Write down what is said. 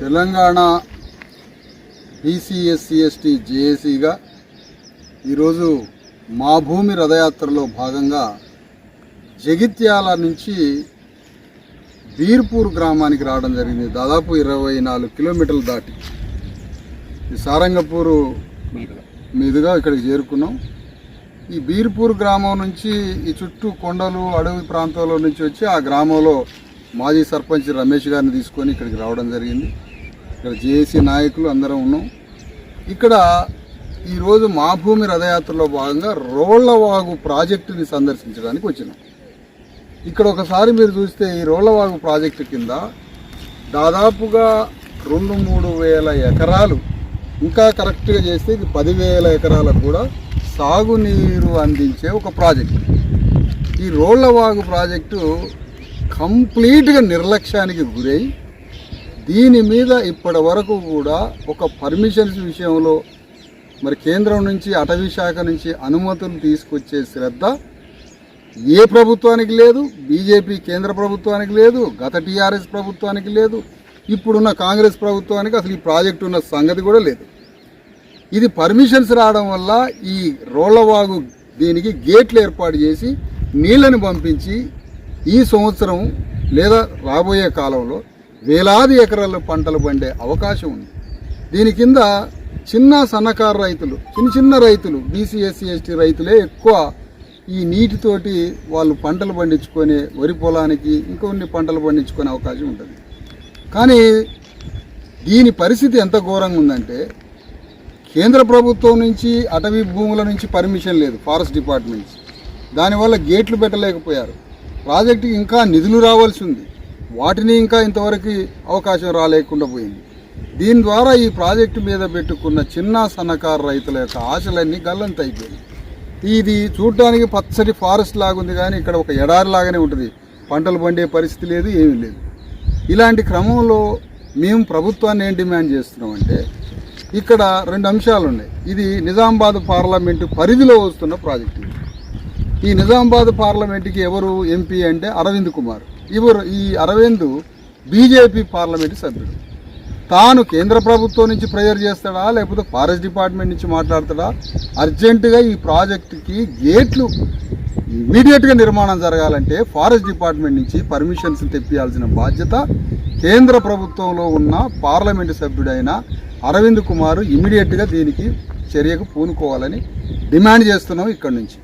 Telangana BC SC ST జేఏసీగా ఈరోజు మా భూమి రథయాత్రలో భాగంగా జగిత్యాల నుంచి బీర్పూర్ గ్రామానికి రావడం జరిగింది. దాదాపు ఇరవై నాలుగు కిలోమీటర్లు దాటి ఈ సారంగపూరు మీదుగా ఇక్కడికి చేరుకున్నాం. ఈ బీర్పూర్ గ్రామం నుంచి ఈ చుట్టూ కొండలు అడవి ప్రాంతంలో నుంచి వచ్చి ఆ గ్రామంలో మాజీ సర్పంచ్ రమేష్ గారిని తీసుకొని ఇక్కడికి రావడం జరిగింది. ఇక్కడ జేఏసీ నాయకులు అందరం ఉన్నాం. ఇక్కడ ఈరోజు మా భూమి రథయాత్రలో భాగంగా రోళ్ళవాగు ప్రాజెక్టుని సందర్శించడానికి వచ్చినాం. ఇక్కడ ఒకసారి మీరు చూస్తే ఈ రోళ్ళవాగు ప్రాజెక్టు కింద దాదాపుగా రెండు మూడు వేల ఎకరాలు ఇంకా కరెక్ట్గా చేస్తే ఇది పదివేల ఎకరాలకు కూడా సాగునీరు అందించే ఒక ప్రాజెక్టు. ఈ రోళ్ళవాగు ప్రాజెక్టు కంప్లీట్గా నిర్లక్ష్యానికి గురై దీని మీద ఇప్పటి వరకు కూడా ఒక పర్మిషన్స్ విషయంలో మరి కేంద్రం నుంచి అటవీ శాఖ నుంచి అనుమతులు తీసుకొచ్చే శ్రద్ధ ఏ ప్రభుత్వానికి లేదు బీజేపీ కేంద్ర ప్రభుత్వానికి లేదు గత టీఆర్ఎస్ ప్రభుత్వానికి లేదు ఇప్పుడున్న కాంగ్రెస్ ప్రభుత్వానికి అసలు ఈ ప్రాజెక్టు ఉన్న సంగతి కూడా లేదు. ఇది పర్మిషన్స్ రావడం వల్ల ఈ రోళ్ళవాగు దీనికి గేట్లు ఏర్పాటు చేసి నీళ్ళను పంపించి ఈ సంవత్సరం లేదా రాబోయే కాలంలో వేలాది ఎకరాల పంటలు పండే అవకాశం ఉంది. దీని కింద చిన్న సన్నకారు రైతులు చిన్న చిన్న రైతులు బీసీ ఎస్సీ ఎస్టీ రైతులే ఎక్కువ ఈ నీటితోటి వాళ్ళు పంటలు పండించుకొని వరి పొలానికి ఇంకొన్ని పంటలు పండించుకునే అవకాశం ఉంటుంది. కానీ దీని పరిస్థితి ఎంత ఘోరంగా ఉందంటే కేంద్ర ప్రభుత్వం నుంచి అటవీ భూముల నుంచి పర్మిషన్ లేదు ఫారెస్ట్ డిపార్ట్మెంట్స్. దానివల్ల గేట్లు పెట్టలేకపోయారు. ప్రాజెక్టుకి ఇంకా నిధులు రావాల్సి ఉంది. వాటిని ఇంకా ఇంతవరకు అవకాశం రాలేకుండా పోయింది. దీని ద్వారా ఈ ప్రాజెక్టు మీద పెట్టుకున్న చిన్న సన్నకారు రైతుల యొక్క ఆశలన్నీ గల్లంత అయిపోయాయి ఇది చూడటానికి పచ్చటి ఫారెస్ట్ లాగుంది కానీ ఇక్కడ ఒక ఎడారి లాగానే ఉంటుంది. పంటలు పండే పరిస్థితి లేదు ఏమీ లేదు. ఇలాంటి క్రమంలో మేము ప్రభుత్వాన్ని ఏం డిమాండ్ చేస్తున్నామంటే ఇక్కడ రెండు అంశాలు ఉన్నాయి. ఇది నిజామాబాద్ పార్లమెంటు పరిధిలో వస్తున్న ప్రాజెక్టు. ఈ నిజామాబాద్ పార్లమెంట్కి ఎవరు ఎంపీ అంటే అరవింద్ కుమార్. ఇవరు ఈ అరవింద్ బీజేపీ పార్లమెంటు సభ్యుడు. తాను కేంద్ర ప్రభుత్వం నుంచి ప్రేయర్ చేస్తాడా లేకపోతే ఫారెస్ట్ డిపార్ట్మెంట్ నుంచి మాట్లాడతాడా? అర్జెంటుగా ఈ ప్రాజెక్టుకి గేట్లు ఇమీడియట్గా నిర్మాణం జరగాలంటే ఫారెస్ట్ డిపార్ట్మెంట్ నుంచి పర్మిషన్స్ తెప్పియాల్సిన బాధ్యత కేంద్ర ప్రభుత్వంలో ఉన్న పార్లమెంటు సభ్యుడైన అరవింద్ కుమార్ ఇమీడియట్గా దీనికి చర్యకు పూనుకోవాలని డిమాండ్ చేస్తున్నాం ఇక్కడి నుంచి.